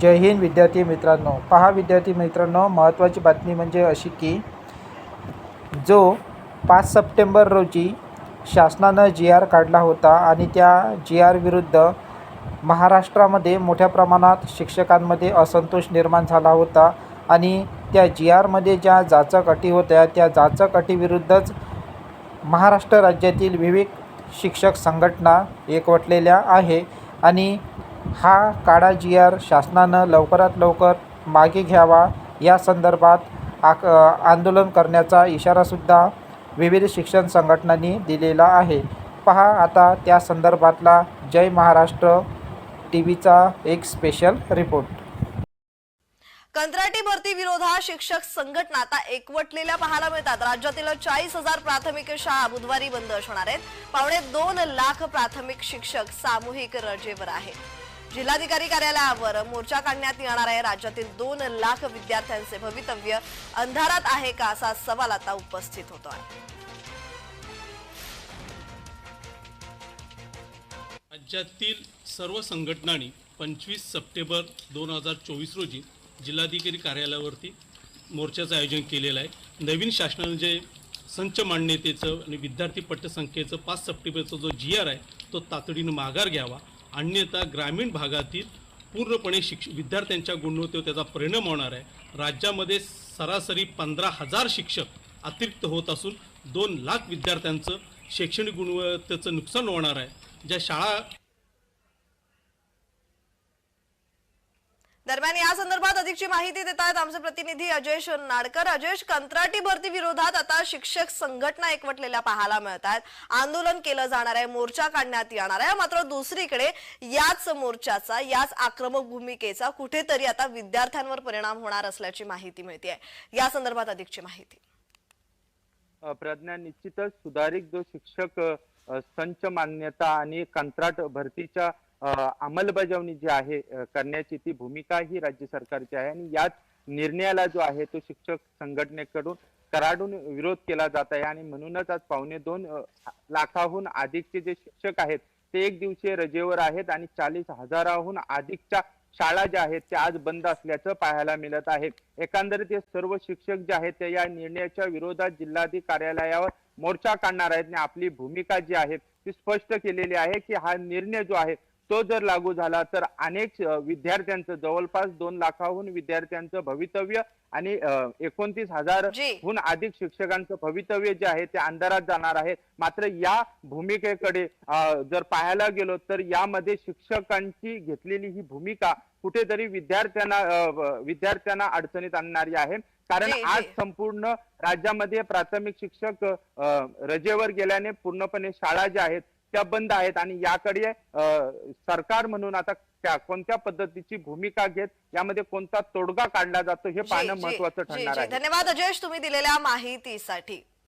जय हिंद विद्यार्थी मित्रांनो. पहा विद्यार्थी मित्रांनो महत्त्वाची बातमी म्हणजे अशी की जो पाच सप्टेंबर रोजी शासनानं जी आर काढला होता आणि त्या जी आर विरुद्ध महाराष्ट्रामध्ये मोठ्या प्रमाणात शिक्षकांमध्ये असंतोष निर्माण झाला होता आणि त्या जी आरमध्ये ज्या जाचक अटी होत्या त्या जाचक अटीविरुद्धच महाराष्ट्र राज्यातील विविध शिक्षक संघटना एकवटलेल्या आहे आणि हा काळा जी आर शासनानं लवकरात लवकर मागे घ्यावा. या संदर्भात आक आंदोलन करण्याचा इशारासुद्धा विविध शिक्षण संघटनांनी दिलेला आहे. पहा आता त्या संदर्भातला जय महाराष्ट्र टी व्हीचा एक स्पेशल रिपोर्ट. कंत्राटी भरती विरोधात शिक्षक संघटना आता एकवटलेल्या पाहायला मिळतात. राज्यातील चाळीस हजार प्राथमिक शाळा बुधवारी बंद असणार आहेत. पावणे दोन लाख प्राथमिक शिक्षक सामूहिक रजेवर आहेत. जिल्हाधिकारी कार्यालयावर मोर्चा काढण्यात येणार आहे. राज्यातील दोन लाख विद्यार्थ्यांचे भवितव्य अंधारात आहे का असा सवाल आता उपस्थित होतो आहे राज्यातील सर्व संघटनांनी पंचवीस सप्टेंबर दोन हजार चोवीस रोजी जिल्हाधिकारी कार्यालयावरती मोर्चाचं आयोजन केलेलं आहे. नवीन शासनानं जे संच मान्यतेचं आणि विद्यार्थी पट्टसंख्येचं पाच सप्टेंबरचा जो जी आर आहे तो तातडीनं माघार घ्यावा. अन्यथा ग्रामीण भागातील पूर्णपणे शिक्ष विद्यार्थ्यांच्या गुणवत्तेवर त्याचा परिणाम होणार आहे. राज्यामध्ये सरासरी पंधरा हजार शिक्षक अतिरिक्त होत असून दोन लाख विद्यार्थ्यांचं शैक्षणिक गुणवत्तेचं नुकसान होणार आहे. ज्या शाळा दरम्यान या संदर्भात अधिकची माहिती देत आहेत आमचे प्रतिनिधी अजयश नाडकर. अजयश कंत्राटी भरती विरोधात आता शिक्षक संघटना एकवटलेल्या पाहायला मिळत आहेत आंदोलन केलं जाणार आहे मोर्चा काढण्यात येणार आहे. मात्र दुसरीकडे याच मोर्चाचा याच आक्रमक भूमिकेचा कुठेतरी आता विद्यार्थ्यांवर परिणाम होणार असल्याची माहिती मिळते आहे या संदर्भात अधिकची माहिती. प्रज्ञा निश्चितच सुधारित जो शिक्षक संच मान्यता आणि कंत्राट भरतीच्या अंमलबजावणी जी आहे करण्याची ती भूमिका ही राज्य सरकारची आहे आणि याच निर्णयाला जो आहे तो शिक्षक संघटनेकडून कराडून विरोध केला जात आहे आणि म्हणूनच आज पावणे दोन लाखाहून अधिकचे जे शिक्षक आहेत ते एक दिवसीय रजेवर आहेत आणि चाळीस हजाराहून अधिकच्या शाळा ज्या आहेत त्या आज बंद असल्याचं पाहायला मिळत आहे. एकंदरीत हे सर्व शिक्षक जे आहेत ते या निर्णयाच्या विरोधात जिल्हाधिकारी कार्यालयावर मोर्चा काढणार आहेत आणि आपली भूमिका जी आहे ती स्पष्ट केलेली आहे की हा निर्णय जो आहे तो जर लागू झाला तर अनेक विद्यार्थ्यांचं जवळपास दोन लाखाहून विद्यार्थ्यांचं भवितव्य आणि एकोणतीस हजार जी. हून अधिक शिक्षकांचं भवितव्य जे आहे ते अंधारात जाणार आहे मात्र या भूमिकेकडे जर पाहायला गेलो तर यामध्ये शिक्षकांची घेतलेली ही भूमिका कुठेतरी विद्यार्थ्यांना विद्यार्थ्यांना अडचणीत आणणारी आहे कारण. आज संपूर्ण राज्यामध्ये प्राथमिक शिक्षक रजेवर गेल्याने पूर्णपणे शाळा ज्या आहेत त्या बंद आहेत आणि याकडे सरकार म्हणून आता त्या कोणत्या पद्धतीची भूमिका घेत यामध्ये कोणता तोडगा काढला जातो हे पाहणं महत्वाचं ठरणार. आहे धन्यवाद अजयश तुम्ही दिलेल्या माहितीसाठी